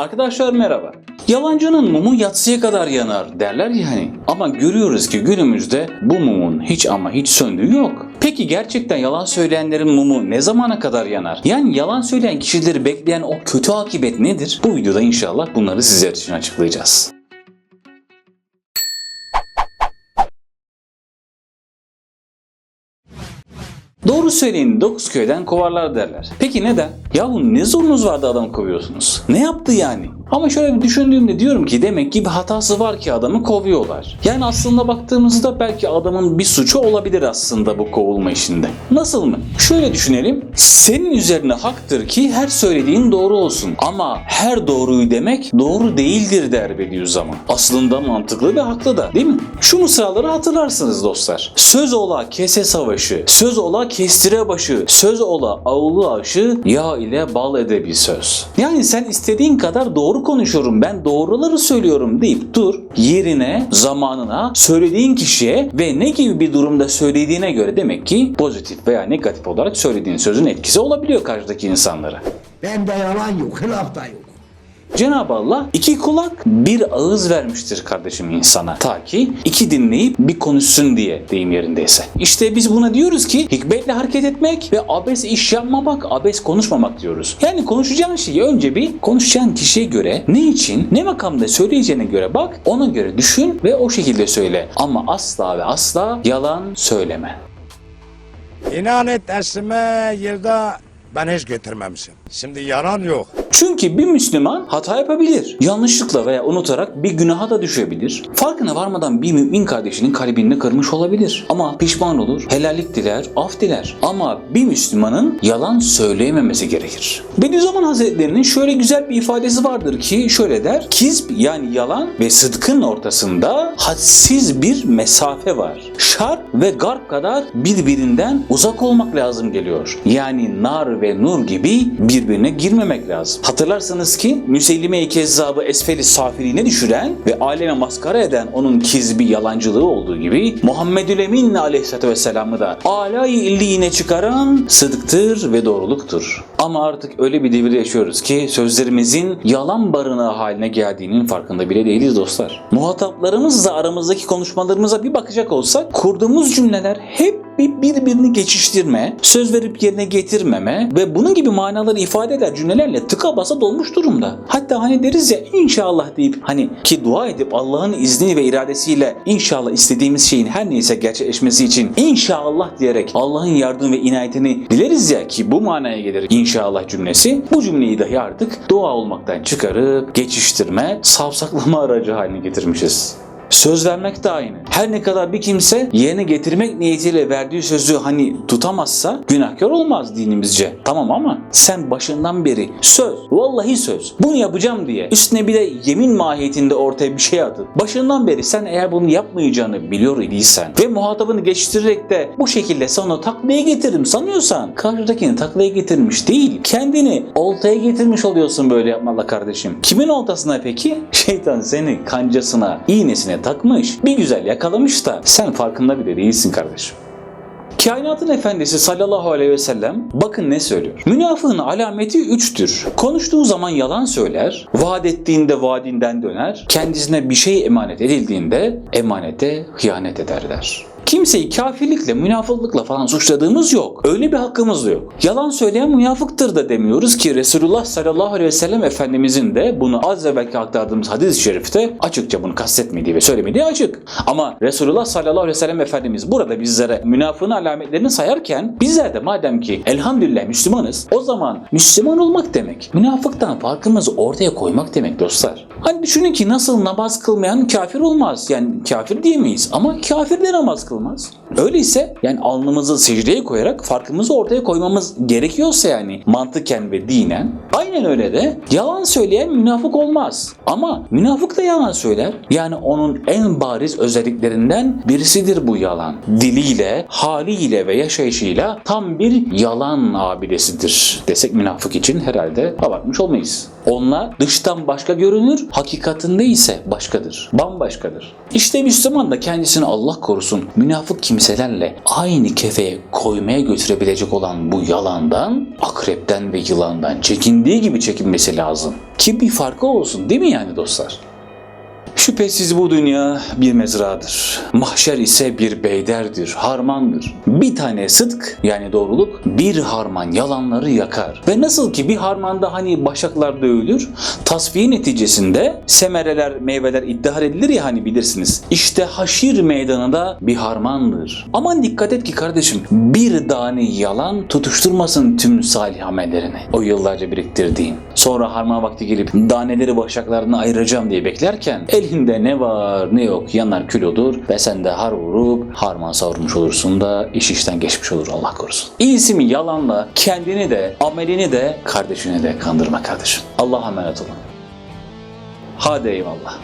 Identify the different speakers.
Speaker 1: Arkadaşlar merhaba. Yalancının mumu yatsıya kadar yanar derler ya hani. Ama görüyoruz ki günümüzde bu mumun hiç ama hiç söndüğü yok. Peki gerçekten yalan söyleyenlerin mumu ne zamana kadar yanar? Yani yalan söyleyen kişileri bekleyen o kötü akibet nedir? Bu videoda inşallah bunları sizler için açıklayacağız. Doğru söyleyin dokuz köyden kovarlar derler. Peki neden? Yahu ne zorunuz vardı adam kovuyorsunuz? Ne yaptı yani? Ama şöyle bir düşündüğümde diyorum ki demek ki bir hatası var ki adamı kovuyorlar. Yani aslında baktığımızda belki adamın bir suçu olabilir aslında bu kovulma işinde. Nasıl mı? Şöyle düşünelim. Senin üzerine haktır ki her söylediğin doğru olsun. Ama her doğruyu demek doğru değildir der Bediüzzaman. Aslında mantıklı ve haklı da değil mi? Şu mısraları hatırlarsınız dostlar. Söz ola kese savaşı, söz ola kestire başı, söz ola avlu aşı, yağ ile bal edebi söz. Yani sen istediğin kadar doğru konuşuyorum, ben doğruları söylüyorum deyip dur. Yerine, zamanına, söylediğin kişiye ve ne gibi bir durumda söylediğine göre demek ki pozitif veya negatif olarak söylediğin sözün etkisi olabiliyor karşıdaki insanlara.
Speaker 2: Bende yalan yok, hılaf da yok.
Speaker 1: Cenab-ı Allah iki kulak bir ağız vermiştir kardeşim insana. Ta ki iki dinleyip bir konuşsun diye deyim yerindeyse. İşte biz buna diyoruz ki hikmetle hareket etmek ve abes iş yapmamak, abes konuşmamak diyoruz. Yani konuşacağın şeyi önce bir konuşacağın kişiye göre ne için, ne makamda söyleyeceğine göre bak, ona göre düşün ve o şekilde söyle. Ama asla ve asla yalan söyleme.
Speaker 3: İnan et eslime yerde ben hiç getirmemişim. Şimdi yalan yok.
Speaker 1: Çünkü bir Müslüman hata yapabilir. Yanlışlıkla veya unutarak bir günaha da düşebilir. Farkına varmadan bir mümin kardeşinin kalbini kırmış olabilir. Ama pişman olur, helallik diler, af diler. Ama bir Müslümanın yalan söyleyememesi gerekir. Bediüzzaman Hazretleri'nin şöyle güzel bir ifadesi vardır ki şöyle der. Kizb yani yalan ve sıdkın ortasında hadsiz bir mesafe var. Şark ve garp kadar birbirinden uzak olmak lazım geliyor. Yani nar ve nur gibi birbirine girmemek lazım. Hatırlarsanız ki Müseylime-i Kezzab'ı esfeli safiliğine düşüren ve aleme maskara eden onun kizbi yalancılığı olduğu gibi Muhammedül Emin aleyhissalatü vesselam'ı da alay illiğine çıkaran sıdıktır ve doğruluktur. Ama artık öyle bir devirde yaşıyoruz ki sözlerimizin yalan barınağı haline geldiğinin farkında bile değiliz dostlar. Muhataplarımızla aramızdaki konuşmalarımıza bir bakacak olsak kurduğumuz cümleler hep bir birbirini geçiştirme, söz verip yerine getirmeme ve bunun gibi manaları ifade eden cümlelerle tıka basa dolmuş durumda. Hatta hani deriz ya inşallah deyip hani ki dua edip Allah'ın izni ve iradesiyle inşallah istediğimiz şeyin her neyse gerçekleşmesi için inşallah diyerek Allah'ın yardım ve inayetini dileriz ya ki bu manaya gelir inşallah cümlesi. Bu cümleyi dahi artık dua olmaktan çıkarıp geçiştirme, savsaklama aracı haline getirmişiz. Söz vermek de aynı. Her ne kadar bir kimse yerine getirmek niyetiyle verdiği sözü hani tutamazsa günahkar olmaz dinimizce. Tamam ama sen başından beri söz, vallahi söz, bunu yapacağım diye üstüne bir de yemin mahiyetinde ortaya bir şey atıp başından beri sen eğer bunu yapmayacağını biliyor idiysen ve muhatabını geçiştirerek de bu şekilde sana taklaya getiririm sanıyorsan karşıdakini taklaya getirmiş değil kendini oltaya getirmiş oluyorsun böyle yapmakla kardeşim. Kimin oltasına peki? Şeytan seni kancasına, iğnesine takmış, bir güzel yakalamış da sen farkında bile değilsin kardeşim. Kainatın efendisi sallallahu aleyhi ve sellem bakın ne söylüyor. Münafığın alameti üçtür. Konuştuğu zaman yalan söyler, vaat ettiğinde vaadinden döner, kendisine bir şey emanet edildiğinde emanete hıyanet eder der. Kimseyi kafirlikle, münafıklıkla falan suçladığımız yok. Öyle bir hakkımız da yok. Yalan söyleyen münafıktır da demiyoruz ki Resulullah sallallahu aleyhi ve sellem Efendimizin de bunu az evvelki aktardığımız hadis-i şerifte açıkça bunu kastetmediği ve söylemediği açık. Ama Resulullah sallallahu aleyhi ve sellem Efendimiz burada bizlere münafığın alametlerini sayarken bizler de madem ki elhamdülillah Müslümanız o zaman Müslüman olmak demek münafıktan farkımızı ortaya koymak demek dostlar. Hani düşünün ki nasıl namaz kılmayan kafir olmaz. Yani kafir diyemeyiz ama kafir de namaz kılmaz. Öyleyse yani alnımızı secdeye koyarak farkımızı ortaya koymamız gerekiyorsa yani mantıken ve dinen aynen öyle de yalan söyleyen münafık olmaz. Ama münafık da yalan söyler. Yani onun en bariz özelliklerinden birisidir bu yalan. Diliyle, haliyle ve yaşayışıyla tam bir yalan abidesidir desek münafık için herhalde abartmış olmayız. Onlar dıştan başka görünür, hakikatinde ise başkadır. Bambaşkadır. İşte Müslüman da kendisini Allah korusun münafık kimselerle aynı kefeye koymaya götürebilecek olan bu yalandan, akrepten ve yılandan çekindiği gibi çekinmesi lazım. Ki bir farkı olsun değil mi yani dostlar? Şüphesiz bu dünya bir mezradır. Mahşer ise bir beyderdir, harmandır. Bir tane sıdk yani doğruluk bir harman yalanları yakar. Ve nasıl ki bir harmanda hani başaklar dövülür, tasfiye neticesinde semereler, meyveler iddihar edilir ya hani bilirsiniz. İşte haşir meydanında bir harmandır. Aman dikkat et ki kardeşim bir tane yalan tutuşturmasın tüm salih amellerini. O yıllarca biriktirdiğin. Sonra harman vakti gelip daneleri başaklarına ayıracağım diye beklerken elinde ne var ne yok yanar kül olur ve sen de har vurup harman savurmuş olursun da iş işten geçmiş olur Allah korusun. İyisi mi yalanla kendini de amelini de kardeşini de kandırma kardeşim. Allah'a emanet olun. Hadi eyvallah.